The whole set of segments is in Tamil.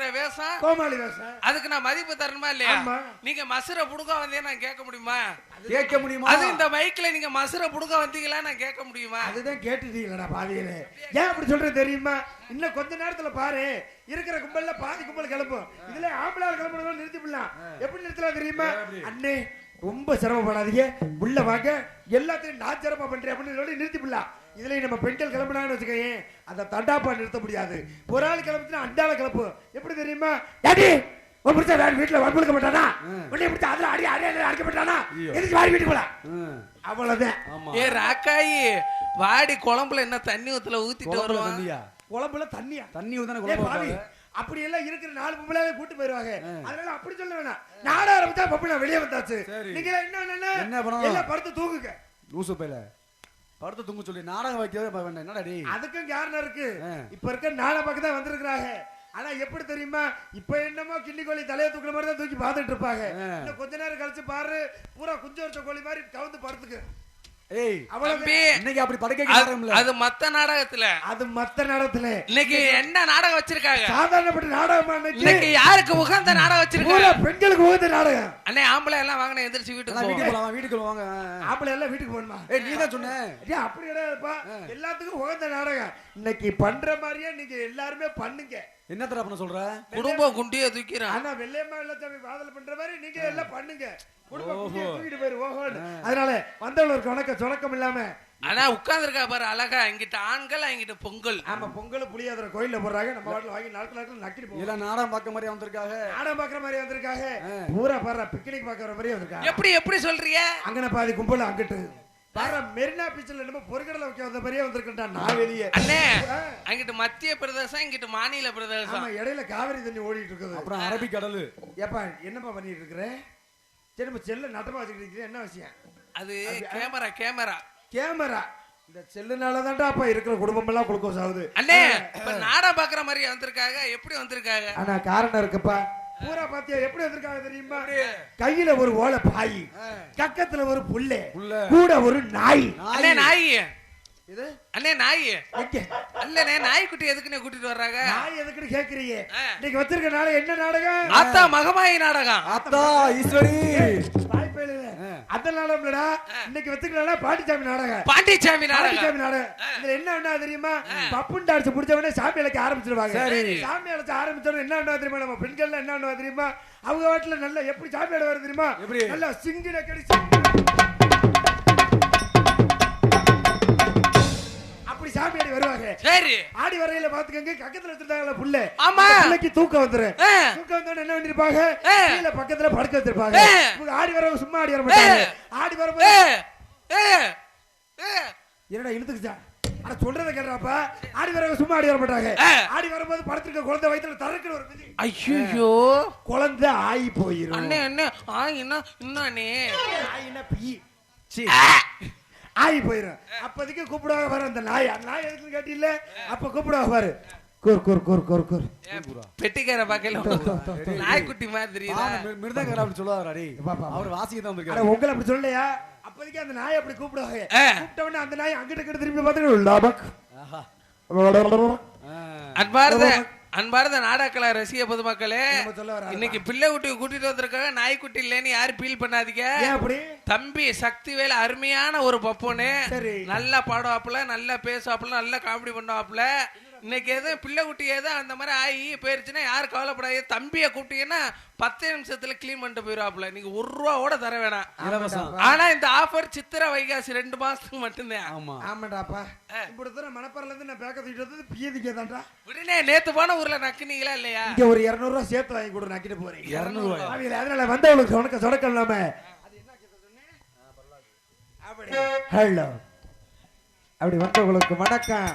இருக்கிற வேஷம் கோமாளி வேஷம். அதுக்கு நான் மதிப்பு தரணுமா இல்லையா. நீங்க மசுர புடுங்க வந்தே நான் கேட்க முடியுமா? கேட்க முடியுமா? அது இந்த மைக்ல நீங்க மசுர புடுங்க வந்தீங்களா நான் கேட்க முடியுமா? அதுதான் கேட்டுட்டீங்களா பாதியில. ஏன் அப்படி சொல்றது தெரியுமா? இன்னும் கொஞ்ச நேரத்துல பாரு. இருக்கிற கும்பல்ல பாதி கும்பல் கிளம்பும். இதுல ஆம்பளை ஆள் கிளம்புறதும் நிறுத்தி விடலாம். எப்படி நிறுத்தலாம் தெரியுமா? அண்ணே ரொம்ப சிரமப்படாதீங்க. உள்ள வாங்க. எல்லாத்தையும் நான் சிரமம் பண்றேன் அப்படின்னு சொல்லி நிறுத்தி விடலாம் இதுல நம்ம பெண்கள் கிளம்புனான்னு வச்சுக்கோங்க அந்த தண்டாப்பா நிறுத்த முடியாது. ஒரு ஆள் கிளம்புச்சுன்னா அண்டால கிளம்பும் எப்படி தெரியுமா? டாடி உன் பிடிச்ச வேற வீட்டுல வற்புறுக்க மாட்டானா? உன்னை பிடிச்ச அதுல அடி அடி அடி அடிக்க மாட்டானா? எதுக்கு வாடி வீட்டுக்கு ஆமா. ஏ ராக்காயி வாடி குழம்புல என்ன தண்ணி ஊத்துல ஊத்திட்டு வருவான்? தண்ணியா? குழம்புல தண்ணியா? தண்ணி ஊத்தானே குழம்பு. அப்படி எல்லாம் இருக்கிற நாலு பொம்பளையாவே கூட்டு போயிருவாங்க. அதனால அப்படி சொல்ல வேணாம். நாட ஆரம்பிச்சா பொம்பளை வெளியே வந்தாச்சு. நீங்க என்ன என்ன படுத்து தூங்குங்க. லூசு பையில. படுத்து தூங்க சொல்லி நாடகம் வைக்கவே வேண்டாம். என்னடா டேய்? அதுக்கும் காரணம் இருக்கு. இப்ப இருக்க நாடக பக்கம் தான் வந்திருக்கிறாங்க. ஆனா எப்படி தெரியுமா? இப்ப என்னமோ கிள்ளி கோழி தலையை தூக்குற மாதிரி தான் தூக்கி பார்த்துட்டு இருப்பாங்க. கொஞ்ச நேரம் கழிச்சு பாரு பூரா குஞ்சு வச்ச கோழி மாதிரி கவுந்து படுத்துக்கு. ஏய் தம்பி இன்னைக்கு அப்படி படுக்க அது- மத்த நாடகத்துல. அது மத்த நாடகத்துல. இன்னைக்கு என்ன நாடகம் வச்சிருக்காங்க? சாதாரணப்பட்ட நாடகமா இன்னைக்கு? இன்னைக்கு யாருக்கு உகந்த நாடகம் வச்சிருக்காங்க? பெண்களுக்கு உகந்த நாடகம். அண்ணே ஆம்பளை எல்லாம் வாங்கின எந்திரிச்சு வீட்டுக்கு வீட்டுக்கு போலாம்? வீட்டுக்கு வாங்க ஆம்பளை எல்லாம் வீட்டுக்கு போகணுமா? ஏய் நீ தான் சொன்ன. ஏன் அப்படி கிடையாதுப்பா. எல்லாத்துக்கும் உகந்த நாடகம். இன்னைக்கு பண்ற மாதிரியே நீங்க எல்லாருமே பண்ணுங்க. என்னத்தடா பண்ண சொல்ற? குடும்பம் குண்டிய தூக்கிறான். ஆனா வெள்ளையம்மா வெள்ளச்சாமி காதல் பண்ற மாதிரி நீங்க எல்லாம் பண்ணுங்க. குடும்ப குட்டியை தூக்கிட்டு போயிரு ஓஹோன்னு. அதனால வந்தவங்களுக்கு வணக்கம் சொணக்கம் இல்லாம. ஆனா உட்கார்ந்துருக்கா பாரு அழகா. இங்கிட்ட ஆண்கள் அங்கிட்ட பொங்கல். ஆமா பொங்கல் புளியாதுற கோயில்ல போடுறாங்க. நம்ம வாட்டில் வாங்கி நாட்கள் நாட்கள் நக்கிட்டு போவோம். எல்லாம் நாடகம் பார்க்க மாதிரி வந்திருக்காங்க. நாடகம் பாக்குற மாதிரி வந்திருக்காங்க. பூரா பாரு பிக்னிக் பாக்குற மாதிரி வந்திருக்காங்க எப்படி எப்படி சொல்றீங்க அங்கன பாதி கும்பல் அங்கிட்டு. பாரு மெரினா பீச்ல என்னமோ பொருட்களை வைக்க வந்த மாதிரியே வந்திருக்கா நான் வெளியே. அண்ணே அங்கிட்டு மத்திய பிரதேசம் இங்கிட்டு மாநில பிரதேசம். ஆமா இடையில காவிரி தண்ணி ஓடிட்டு இருக்குது அப்புறம் அரபிக் கடலு. ஏப்பா என்னப்பா பண்ணிட்டு இருக்கிற சரி நம்ம செல்ல நட்டமா வச்சுக்கிட்டு என்ன விஷயம்? அது கேமரா கேமரா. கேமரா. இந்த செல்லுனால தான்டா அப்பா இருக்கிற குடும்பம் எல்லாம் குளுக்கோஸ் ஆகுது. அண்ணே இப்ப நாடகம் பாக்குற மாதிரி வந்திருக்காங்க. எப்படி வந்திருக்காங்க? ஆனா காரணம் இருக்குப்பா. பூரா பாத்தியா எப்படி வந்திருக்காங்க தெரியுமா? கையில ஒரு ஓலை பாய் கக்கத்துல ஒரு புல்லு. கூட ஒரு நாய். அண்ணே நாய். இது? அண்ணே நாய்? அல்லண்ணே நாய்க்குட்டி எதுக்குண்ணே கூட்டிட்டு வர்றாங்க? நாய் எதுக்குன்னு கேக்குறீங்க. இன்னைக்கு வச்சிருக்க நாளை என்ன நாடகம்? ஆத்தா மகமாயி நாடகம். அத்தா ஈஸ்வரி. இல்லடா இன்னைக்கு வச்சிருக்கா பாட்டிச்சாமி நாடகம். பாண்டிச்சாமி நாடகம். பாண்டிச்சாமி நாடகம். இதுல என்ன என்ன தெரியுமா? பப்புண்டு அடிச்சு முடிச்ச உடனே சாமி அழைக்க ஆரம்பிச்சிருவாங்க. சரி. சாமி அழைச்சு ஆரம்பிச்ச உடனே என்ன என்ன தெரியுமா? நம்ம பெண்கள் என்ன என்ன தெரியுமா? அவங்க வாட்டில நல்ல எப்படி சாமி அடை வருது தெரியுமா? நல்லா சிங்கின கடி அப்படி சாமி அடி வருவாங்க. சரி. ஆடி வரையில பாத்துக்கங்க கக்கத்துல வச்சிருந்தாங்கல்ல புள்ள ஆமா. புள்ளைக்கு தூக்கம் வந்துரும். தூக்கம் வந்தோடனே என்ன பண்ணிருப்பாங்க. கீழே பக்கத்துல படுக்க வச்சிருப்பாங்க. இவங்க ஆடி வரவங்க சும்மா ஆடி வர மாட்டாங்க. ஆடி வரும்போது என்னடா இழுத்துக்குச்சா? ஆனா சொல்றத கேட்றாப்பா ஆடி வரவங்க சும்மா ஆடி வர மாட்டாங்க. ஆடி வரும்போது படுத்திருக்க குழந்தை வயித்துல தரக்குற ஒரு மிதி. ஐயோ குழந்தை ஆயி போயிரும். அண்ணே அண்ணே. ஆ என்ன அண்ணே ஆயினா பி. சீ. ஆயி போயிரும். அப்போதைக்கு கூப்பிடுவாங்க பாரு அந்த நாய். அந்த நாய் எதுக்குன்னு கேட்டில்ல அப்ப கூப்பிடுவாங்க பாரு. கூர் கூர் கூர் கூர் கூர். பெட்டிக்கார பாக்கல நாய்க்குட்டி மாதிரி மிருதங்கர் அப்படி சொல்லுவாரா. அவர் வாசிக்க தான் வந்திருக்காரு. உங்களை அப்படி சொல்லலையா? அப்போதைக்கு அந்த நாய் அப்படி கூப்பிடுவாங்க. கூப்பிட்ட உடனே அந்த நாய் அங்கிட்டு இங்கிட்டு திரும்பி பார்த்துட்டு லாபக். அன்பார்ந்த அன்பார்ந்த நாடகக்கலா ரசிக பொதுமக்களே இன்னைக்கு பிள்ளை குட்டி கூட்டிட்டு வந்திருக்காங்க. நாய்க்குட்டி இல்லைன்னு யாரும் ஃபீல் பண்ணாதீங்க. தம்பி சக்திவேல் அருமையான ஒரு பப்போனு. சரி. நல்லா பாடுவாப்புல நல்லா பேசுவாப்புல நல்லா காமெடி பண்ணுவாப்புல. இன்னைக்கு எதுவும் பிள்ளை குட்டி எதுவும் அந்த மாதிரி ஆகி போயிருச்சுன்னா யாரும் கவலைப்படாது. தம்பியை கூப்பிட்டீங்கன்னா பத்து நிமிஷத்துல க்ளீன் பண்ணிட்டு போயிடுவாப்புல. நீங்க ஒரு ரூபா கூட தர வேணாம். ஆனா இந்த ஆஃபர் சித்திரை வைகாசி ரெண்டு மாசத்துக்கு மட்டும்தான். ஆமா. ஆமாடாப்பா. இப்படி தூரம் மணப்பாறையில இருந்து நான் பேக்க தூக்கிட்டு வந்து பியதிக்கே தான்டா. விடுனே நேத்து போன ஊர்ல நக்குனீங்களா இல்லையா? இங்க ஒரு இருநூறு ரூபா சேர்த்து வாங்கி கொடு நக்கிட்டு போறேன். 200 ரூபாயா? ஆவியில அதனால வந்தவங்களுக்கு சொடக்க சொடக்கம் இல்லாம. அப்படி. ஹலோ அப்படி வந்தவங்களுக்கு வணக்கம்.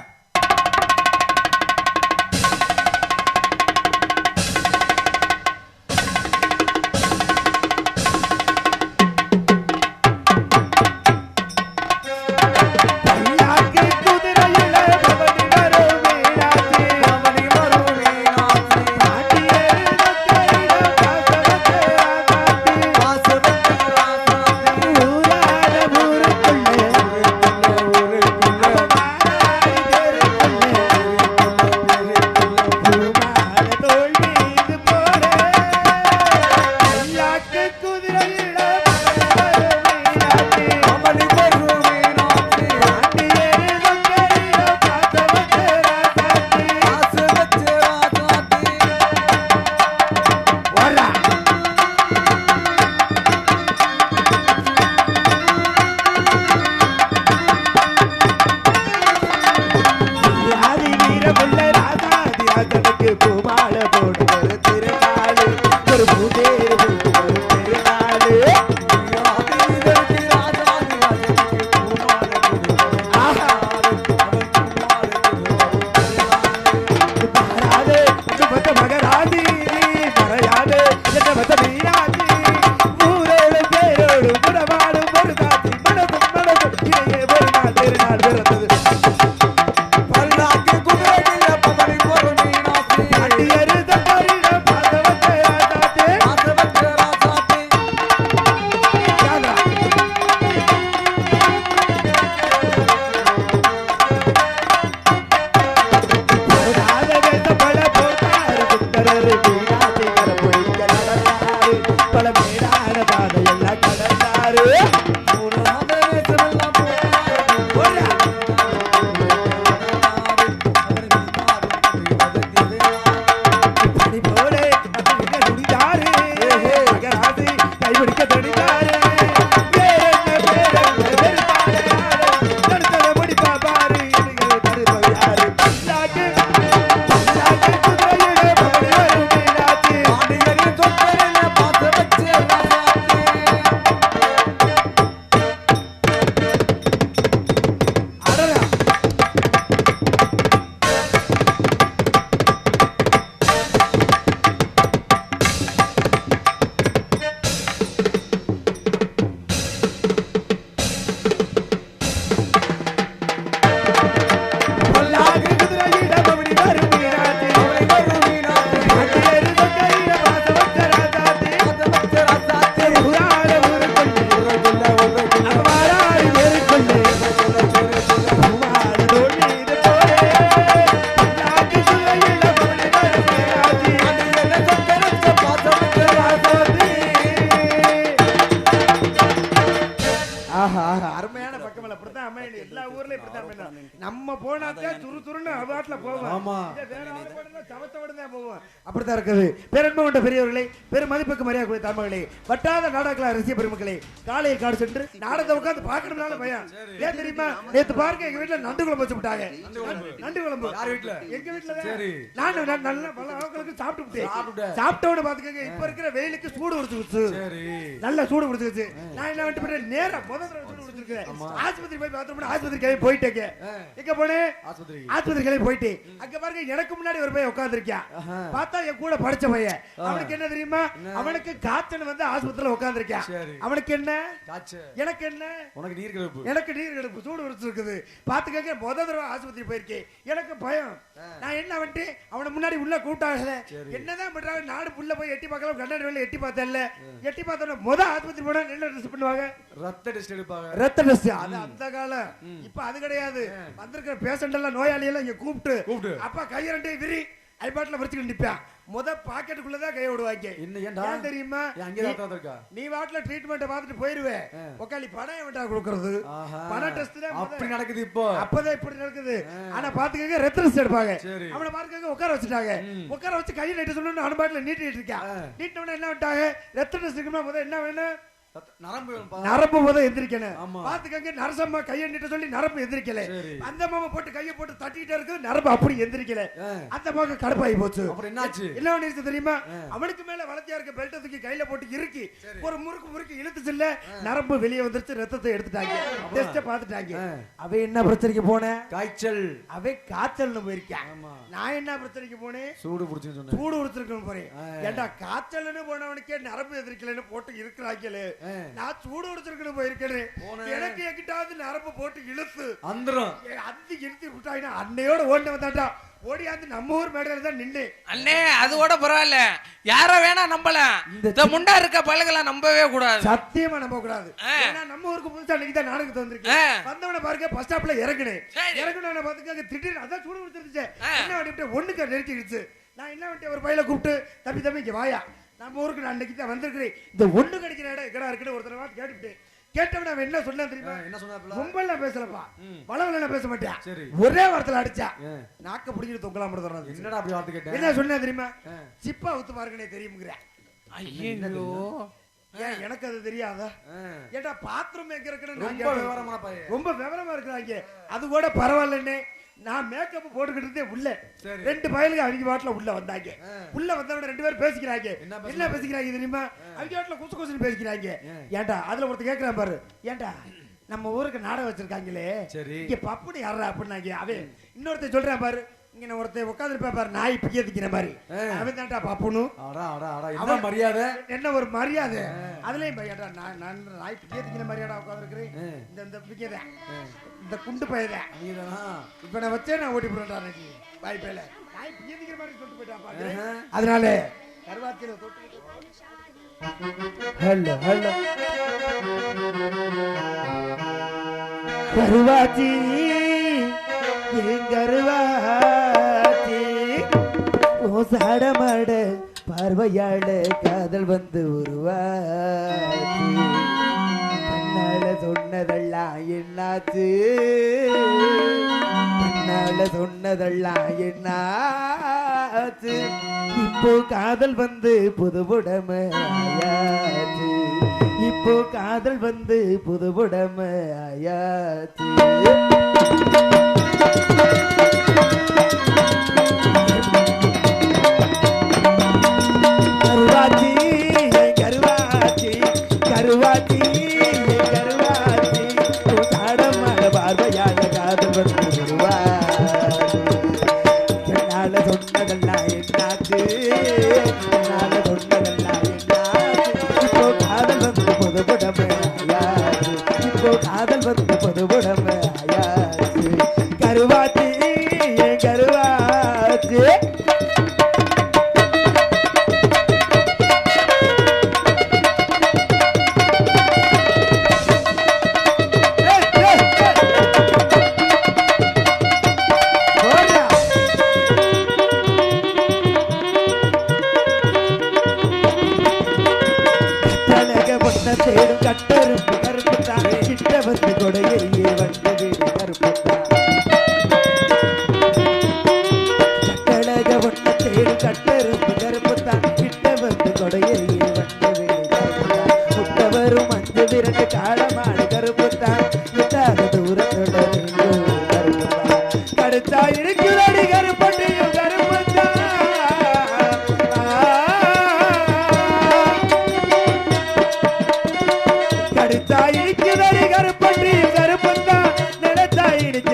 ஆமா. அப்படித்தான் இருக்குது பேரன்பு கொண்ட பெரியவர்களே பெரும் மதிப்புக்கு மரியாதை கூடிய தமிழர்களே வட்டாத நாடகங்களா ரசிக பெருமக்களே காலையில் காடு சென்று நாடகத்தை உட்காந்து பார்க்கணும்னால பயம் ஏன் தெரியுமா நேத்து பார்க்க எங்க வீட்டுல நண்டு குழம்பு வச்சு விட்டாங்க நண்டு குழம்பு யார் வீட்டுல எங்க வீட்டுல நான் நல்ல பல ஆட்களுக்கு சாப்பிட்டு விட்டேன் சாப்பிட்டுட்ட. சாப்பிட்டவன பாத்துக்கங்க இப்ப இருக்கிற வெயிலுக்கு சூடு குடிச்சு நல்ல சூடு குடிச்சு நான் என்ன வந்துட்டு நேரம் முதல்ல ஆஸ்பத்திரி போய் பாத்ரூம் ஆஸ்பத்திரி கிளம்பி போயிட்டேங்க. எங்க போனேன் ஆஸ்பத்திரி. ஆஸ்பத்திரி கிளம்பி போயிட்டு. அங்க பாருங்க எனக்கு முன்னாடி ஒரு பையன் உட்கார்ந்திருக்கான் பார்த்தா என் கூட படிச்ச பையன். அவனுக்கு என்ன தெரியுமா? அவனுக்கு காய்ச்சல் வந்து ஆஸ்பத்திரியில உட்கார்ந்திருக்கான் சரி. அவனுக்கு என்ன? காய்ச்ச எனக்கு என்ன? உனக்கு நீர் கிளப்பு எனக்கு நீர் கடுப்பு சூடு இருக்குது பாத்துக்கங்க முத தடவை ஆஸ்பத்திரி போயிருக்கேன். எனக்கு பயம். நான் என்ன வந்துட்டு அவனை முன்னாடி உள்ள கூட்டாகல என்னதான் பண்றாங்க? நாடு புள்ள போய் எட்டி பார்க்கலாம் கண்ணாடி எட்டி பார்த்தேன்ல. எட்டி பார்த்தோன்னா முத ஆஸ்பத்திரி போனா என்ன பண்ணுவாங்க. ரத்த டெஸ்ட் எடுப்பாங்க. ரத்த டெஸ்ட் அது அந்த காலம். இப்ப அது கிடையாது. வந்திருக்கிற பேஷண்ட் எல்லாம் நோயாளி எல்லாம் இங்க கூப்பிட்டு கூப்பிட்டு. அப்பா கைய ரெண்டையும் விரி ஐபாட்டில் வச்சுக்கிட்டு நிப்பான் முத பாக்கெட்டுக்குள்ளதான் கைய விடுவாங்க. ஏன் தெரியுமா? நீ- வாட்டில ட்ரீட்மெண்ட் பார்த்துட்டு போயிருவே. உக்காளி பணம் எவன்டா கொடுக்கறது. பணம் டெஸ்ட். அப்படி நடக்குது இப்போ. அப்பதான் இப்படி நடக்குது. ஆனா பாத்துக்கங்க ரத்த டெஸ்ட் எடுப்பாங்க. அவனை பாத்துக்கங்க உட்கார வச்சுட்டாங்க. உட்கார வச்சு கையை நீட்ட சொல்லணும் அனுபாட்டில நீட்டிட்டு இருக்கான் நீட்டின என்ன விட்டாங்க ரத்த டெஸ்ட் இருக்குமா என்ன வேணும்? நரம்பு முத எந்திரிக்கணும். பாத்துக்கங்க நரசம்மா கையை நீட்ட சொல்லி நரம்பு எந்திரிக்கல. அந்த மாமா போட்டு கையை போட்டு தட்டிக்கிட்டே இருக்கு நரம்பு அப்படி எந்திரிக்கல. அந்த பக்கம் கடுப்பாகி போச்சு. அப்புறம் என்னாச்சு? என்ன பண்ணிருச்சு தெரியுமா? அவனுக்கு மேல வளர்த்தியா இருக்க பெல்ட் தூக்கி கையில போட்டு இறுக்கி ஒரு முறுக்கு முறுக்கு இழுத்துச்சு இல்ல நரம்பு வெளியே வந்துருச்சு ரத்தத்தை எடுத்துட்டாங்க. டெஸ்ட பாத்துட்டாங்க அவன் என்ன பிரச்சனைக்கு போன? காய்ச்சல். அவன் காய்ச்சல்னு போயிருக்கான். நான் என்ன பிரச்சனைக்கு போனேன்? சூடு சொன்னேன். சூடு உடுத்திருக்கணும் போறேன். ஏண்டா காய்ச்சல்னு போனவனுக்கே நரம்பு எதிர்க்கலன்னு போட்டு இருக்கிறாங்களே. நான் சூடு உடுத்திருக்கணும் போயிருக்கேன். எனக்கு எங்கிட்டாவது நரம்பு போட்டு இழுத்து. அந்தரம். ஏய், அந்தி இழுத்து விட்டாயினா அன்னையோட ஓடி வந்தாட்டா ஓடியாந்து நம்ம ஊர் மேடையில தான் நின்று அண்ணே அது கூட பரவாயில்ல. யார வேணா நம்பலாம் இந்த முண்டா இருக்க பழகலாம் நம்பவே கூடாது. சத்தியமா நம்ப கூடாது. ஏன்னா நம்ம ஊருக்கு புதுசா இன்னைக்கு தான் நாடகத்து ஆ. வந்திருக்கு வந்தவன பாருங்க பஸ் ஸ்டாப்ல இறங்குனேன். இறங்குனவன பாத்துக்க திடீர்னு அதான் சூடு கொடுத்துருச்சு ஆ. என்ன ஒண்ணுக்கு நெருக்கிடுச்சு நான் என்ன பண்ணிட்டு ஒரு பையில கூப்பிட்டு தம்பி தம்பி இங்க வாயா. நம்ம ஊருக்கு நான் அன்னைக்கு தான் வந்திருக்கிறேன். இந்த ஒண்ணு கிடைக்கிற இடம் எங்கடா இருக்குன்னு ஒரு தடவை கேட்டுட்டு கேட்டவன அவன் என்ன சொன்னா தெரியுமா? என்ன சொன்னாப்ல கும்பல்லாம் பேசலப்பா. வளவல பேச மாட்டேன். ஒரே வாரத்துல அடிச்சா. நாக்க பிடிச்சிட்டு தொங்கலாம் மட்டும் என்னடா அப்படி வார்த்தை கேட்டேன் என்ன சொன்னா தெரியுமா. சிப்பா ஊத்து பாருங்கனே தெரியுமுங்கிற. ஐயோ ஏன் எனக்கு அது தெரியாதா. ஏட்டா பாத்ரூம் எங்க இருக்குன்னு ரொம்ப பையன். ரொம்ப விவரமா இருக்கிறாங்க. அது கூட பரவாயில்லன்னு நான் மேக்கப் போட்டுக்கிட்டு இருந்தேன் உள்ள. ரெண்டு பயலுக்கு அவங்க வாட்டில உள்ள வந்தாங்க. உள்ள வந்தவன ரெண்டு பேரும் பேசிக்கிறாங்க. என்ன பேசிக்கிறாங்க தெரியுமா? அவங்க வாட்டில குசு குசுன்னு பேசிக்கிறாங்க. ஏன்டா அதுல ஒருத்தர் கேக்குறான் பாரு. ஏன்டா நம்ம ஊருக்கு நாடகம் வச்சிருக்காங்களே. சரி. இங்க பப்புனு யாரா அப்படின்னாங்க. அவன் இன்னொருத்தர் சொல்றான் பாரு. இங்க நான் ஒருத்தன் உட்காந்துருப்பா பாரு நாய் பிக்கத்திக்கிற மாதிரி. அவன் தான்டா பப்புனு அடா அடா அடா என்ன மரியாதை? என்ன ஒரு மரியாதை? அதுலயும் பையடா நான் நான் நாய் பிக்கத்திக்கிற மாதிரியாடா உட்காந்துருக்கிறேன். இந்த இந்த பிக்கதான் இந்த குண்டு நீதானா இப்ப நான் வச்சே நான் ஓட்டி போறேன்டா அன்னைக்கு. பாய் பேல நாய் பிக்கத்திக்கிற மாதிரி சொல்லிட்டு போயிட்டான். அதனால கருவாத்தில தொட்டு ஹலோ ஹலோ. கருவாச்சி என் கருவாச்சி மோசாடமாட பார்வையாட காதல் வந்து உருவாச்சு. கண்ணால சொன்னதெல்லாம் என்னாச்சு? தன்னால சொன்னதெல்லாம் என்னாச்சு? இப்போ காதல் வந்து புதுவுடமை ஆயாச்சு இப்போ காதல் வந்து புதுவுடமை ஆயாச்சு you.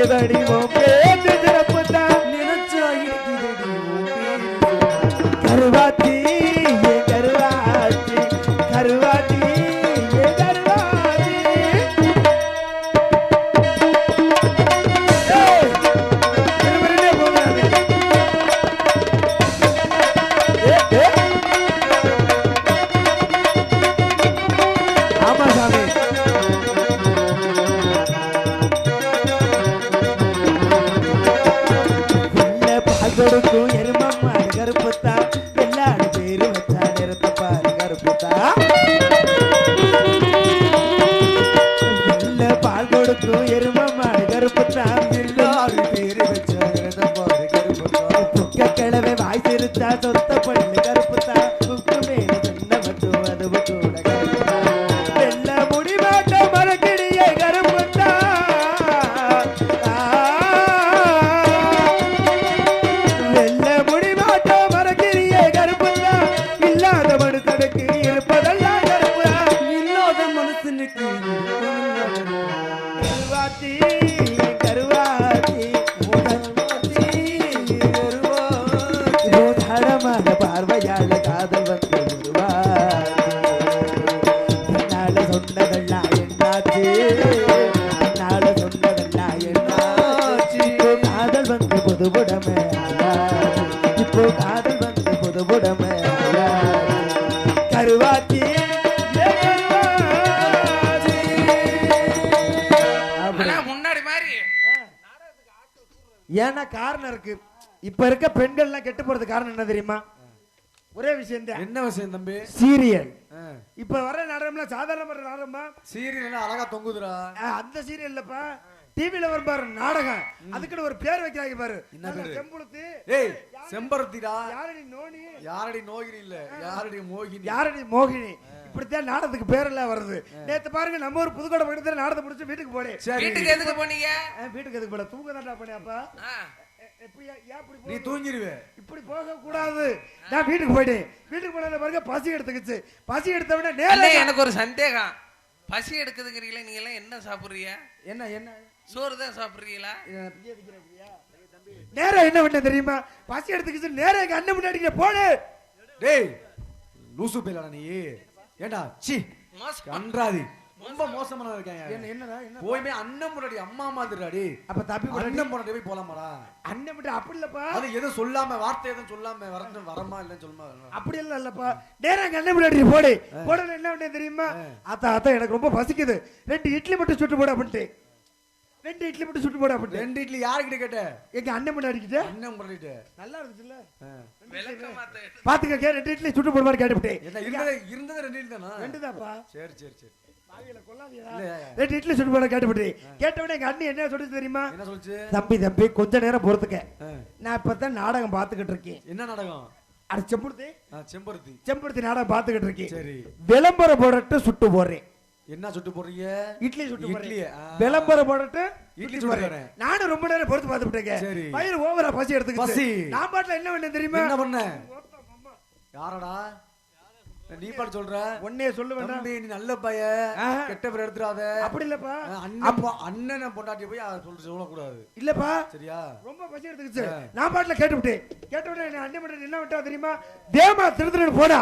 நினைச்சா இடிக்குதடி உள்ள ஏன்னா காரணம் இருக்கு. இப்ப இருக்க பெண்கள் எல்லாம் கெட்டு போறது காரணம் என்ன தெரியுமா? ஒரே விஷயம் தான். என்ன விஷயம் தம்பி? சீரியல். இப்ப வர நாடகம்லாம் சாதாரண வர நாடகமா சீரியல் அழகா தொங்குதுடா? அந்த சீரியல்லப்பா டிவில வரும் பாரு நாடகம். அதுக்குன்னு ஒரு பேர் வைக்கிறாங்க பாரு. என்ன நல்ல பேரு? செம்புளுத்து ஏய் செம்பருத்திடா. யாரடி நோனி? யாரடி நோகினி இல்ல? யாரடி மோகினி? யாரடி மோகினி? இப்படித்தான் நாடகத்துக்கு பேரெல்லாம் வருது. நேத்து பாருங்க நம்ம ஒரு புதுக்கோட்டை பக்கத்துல நாடகத்தை முடிச்சு வீட்டுக்கு போனேன். சரி. வீட்டுக்கு எதுக்கு போனீங்க? வீட்டுக்கு எதுக்கு போட தூங்க எப்படி ஏன் இப்படி நீ தூங்கிடுவே இப்படி போக கூடாது நான் வீட்டுக்கு போயிட்டேன். வீட்டுக்கு போனதுல பாருங்க பசி எடுத்துக்கிச்சு. பசி எடுத்த உடனே நேரா அண்ணே, எனக்கு ஒரு சந்தேகம். பசி எடுக்குதுங்கிறீங்களே நீங்க எல்லாம் என்ன சாப்பிடுறீங்க? என்ன என்ன? சோறு தான் சாப்பிடுறீங்களா? நேரா என்ன பண்ண தெரியுமா? பசி எடுத்துக்கிச்சு நேரா எங்க அண்ணன் முன்னாடி போனே டேய் லூசு பேலடா நீ. ஏண்டா? சி. கன்றாதி. ரொம்ப மோசமான இருக்காங்க. என்ன என்னடா என்ன போயுமே அண்ணன் முன்னாடி அம்மா மாதிரிடாடி. அப்ப தப்பி அண்ணன் முன்னாடி போய் போலாமாடா? அண்ணன் மட்டும் அப்படி இல்லப்பா. அது எதுவும் சொல்லாம வார்த்தை எதுவும் சொல்லாம வரணும் வரமா இல்லைன்னு சொல்லுமா? அப்படி எல்லாம் இல்லப்பா. நேரா எங்க அண்ணன் முன்னாடி போடு. போடல என்ன பண்ண தெரியுமா? அத்தா அத்தா எனக்கு ரொம்ப பசிக்குது. ரெண்டு இட்லி மட்டும் சுட்டு போடு அப்படின்ட்டு. ரெண்டு இட்லி மட்டும் சுட்டு போட அப்படி. ரெண்டு இட்லி யாருக்கிட்ட கேட்ட? எங்க அண்ணன் பண்ண அடிக்கிட்டு அண்ணன் பண்ணிட்டு நல்லா இருந்துச்சுல்ல? பாத்துக்க ரெண்டு இட்லி சுட்டு போடுவாரு கேட்டுவிட்டேன் என்ன இருந்தது இருந்தது ரெண்டு இட்லி தானா? ரெண்டு தான்ப்பா சரி சரி. சரி ரெண்டு இட்லி சுட்டு போட கேட்டுவிட்டு கேட்டவனே எங்க அண்ணி என்ன சொல்லுச்சு தெரியுமா? என்ன சொல்லுச்சு? தம்பி தம்பி கொஞ்ச நேரம் பொறுத்துக்க. நான் இப்பதான் நாடகம் பார்த்துக்கிட்டு இருக்கேன். என்ன நாடகம்? அட செம்பருத்தி. செம்பருத்தி. செம்பருத்தி நாடகம் பார்த்துக்கிட்டு இருக்கேன். சரி. விளம்பரம் போடட்டு சுட்டு போடுறேன். என்ன சுட்டு போடுறீங்க? இட்லி சுட்டு ஆ. விளம்பரம் போடட்டு இட்லி சுட்டு. நானும் ரொம்ப நேரம் பொறுத்து பார்த்துட்டேங்க. வயிறு ஓவரா பசி எடுத்துக்கிச்சு பசி. நான் பாட்டுல என்ன பண்ணேன் தெரியுமா? என்ன பண்ண? யாரடா? நீ பாட்டு சொல்ற? ஒன்னே சொல்ல வேண்டாம் நீ நல்ல பைய. கெட்ட பேர் எடுத்துறாத அப்படி இல்லப்பா. அண்ணன் அண்ணனை பொண்டாட்டி போய் அதை சொல்லிட்டு சொல்லக்கூடாது. இல்லப்பா. சரியா? ரொம்ப பசி எடுத்துக்கிச்சு. நான் பாட்டுல கேட்டுவிட்டேன். கேட்டவுடனே என் அண்ணன் மட்டும் என்ன விட்டா தெரியுமா? தேமா திருத்துட்டு போடா.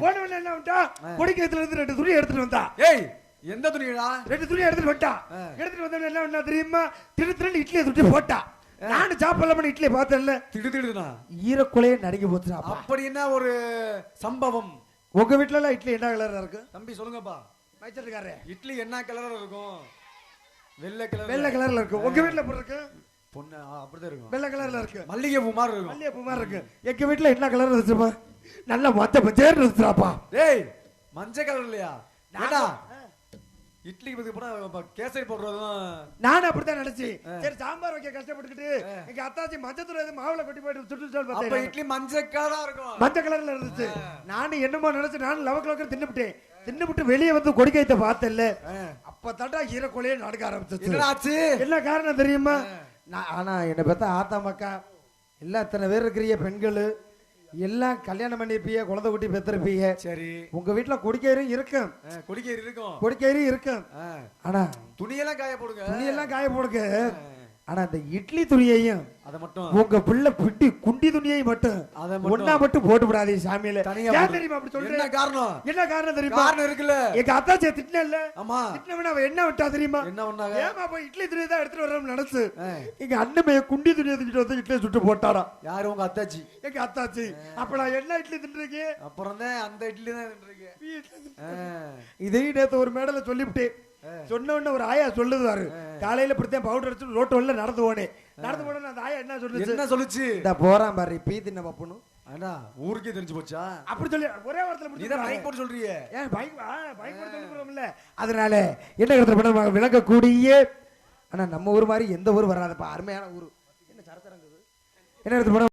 போன உடனே என்ன விட்டா? கொடிக்கத்துல இருந்து ரெண்டு துணி எடுத்துட்டு வந்தா. ஏய் எந்த துணிடா ரெண்டு துணி எடுத்துட்டு ஆ. எடுத்துட்டு வந்தவன என்ன பண்ணா தெரியுமா? திரு திரு இட்லியை துட்டி போட்டா. நானும் சாப்பிடலாம இட்லியை பார்த்தேன்ல. திடு திடுனா ஈரக்குலையே நடுங்கி போச்சுடா அப்படி என்ன ஒரு சம்பவம்? உங்க வீட்ல எல்லாம் இட்லி என்ன கலரா இருக்கு? தம்பி சொல்லுங்கப்பா. மைச்சட்டுக்காரே இட்லி என்ன கலர்ல இருக்கும்? வெள்ளை கலர் வெள்ளை கலர்ல இருக்கு. உங்க வீட்ல எப்படி இருக்கு? பொண்ணு அப்படிதான் இருக்கும். வெள்ளை கலர்ல இருக்கு. மல்லிகை பூ மாதிரி இருக்கும். மல்லிகை பூ மாதிரி இருக்கு. எங்க வீட்ல என்ன கலர் இருந்துச்சுப்பா? நல்ல மொத்த பச்சேர் இருந்துச்சுடாப்பா. டேய் மஞ்சள் கலர் இல்லையா? ஏடா இட்லிக்கு பத்தி போனா கேசரி போடுறதும் நானும் அப்படித்தான் நினைச்சேன். சரி சாம்பார் வைக்க கஷ்டப்பட்டுக்கிட்டு எங்க அத்தாச்சி மஞ்சத்தூள் எதுவும் மாவுல கொட்டி போயிட்டு சுட்டு அப்ப இட்லி மஞ்சள் கலரா இருக்கும். மஞ்சள் கலர்ல இருந்துச்சு. நானும் என்னமோ நினைச்சு நானும் லவ கலக்கு தின்னுபிட்டேன் தின்னுபிட்டு வெளியே வந்து கொடிக்கைத்த பார்த்தேன்ல. ஆ. அப்ப தட்டா ஈரக்கொலையே நடக்க ஆரம்பிச்சிச்சு. ஆச்சு என்ன காரணம் தெரியுமா? நான் ஆனா என்னை பார்த்தா ஆத்தா மக்கா எல்லாம் இத்தனை பேர் இருக்கிறீங்க பெண்கள். எல்லாம் கல்யாணம் பண்ணிருப்பீங்க குழந்தை குட்டி பெற்றிருப்பீங்க சரி. உங்க வீட்டுல கொடிக்கயிறும் இருக்கும். கொடிக்கயிறு இருக்கும். கொடிக்கயிறும் இருக்கும். ஆனா துணியெல்லாம் காய போடுங்க. துணியெல்லாம் காய போடுங்க. ஆனா அந்த இட்லி துணியையும் அதை மட்டும் உங்க பிள்ளை பிட்டி குண்டி துணியை மட்டும் அதை ஒன்னா மட்டும் போட்டு விடாதீங்க சாமியில. தனியா. தெரியுமா அப்படி என்ன சொல்றேன் காரணம்? என்ன காரணம் தெரியுமா? காரணம் இருக்குல்ல. எங்க அத்தாச்சியை திட்டினல்ல ஆமா. திட்டினவன அவ என்ன விட்டா தெரியுமா? என்ன பண்ணாங்க? ஏமா போய் இட்லி துணியை தான் எடுத்துட்டு வரணும்னு நினைச்சு. எங்க அண்ணமைய குண்டி துணியை தூக்கிட்டு வந்து இட்லியை சுட்டு போட்டாராம் யாரு உங்க அத்தாச்சி? எங்க அத்தாச்சி. அப்ப நான் என்ன இட்லி தின்றுருக்கேன் அப்புறம் தான் அந்த இட்லி தான். ஆ. இதையும் நேத்து ஒரு மேடல சொல்லிவிட்டேன். சொன்ன உடனே ஒரு ஆயா சொல்லுதாரு காலையில இப்படித்தான் பவுடர் அடிச்சு ரோட்டு வழியில நடந்து போனேன் நடந்து போன அந்த ஆயா என்ன சொல்லுச்சு? என்ன சொல்லுச்சு? இந்த போறான் பாரு பீ தின்ன பப்புனு அண்ணா ஊருக்கே தெரிஞ்சு போச்சா? அப்படி சொல்லி ஒரே வாரத்துல தான் மைக் போட்டு சொல்றியே. ஏன் பைக் பைக் போட சொல்லுறோம்ல அதனால என்ன கருத்து பண்ண விளக்கக்கூடிய ஆனா நம்ம ஊர் மாதிரி எந்த ஊர் வராதப்பா. அருமையான ஊர். என்ன சரச்சரங்குது என்ன கருத்து பண்ண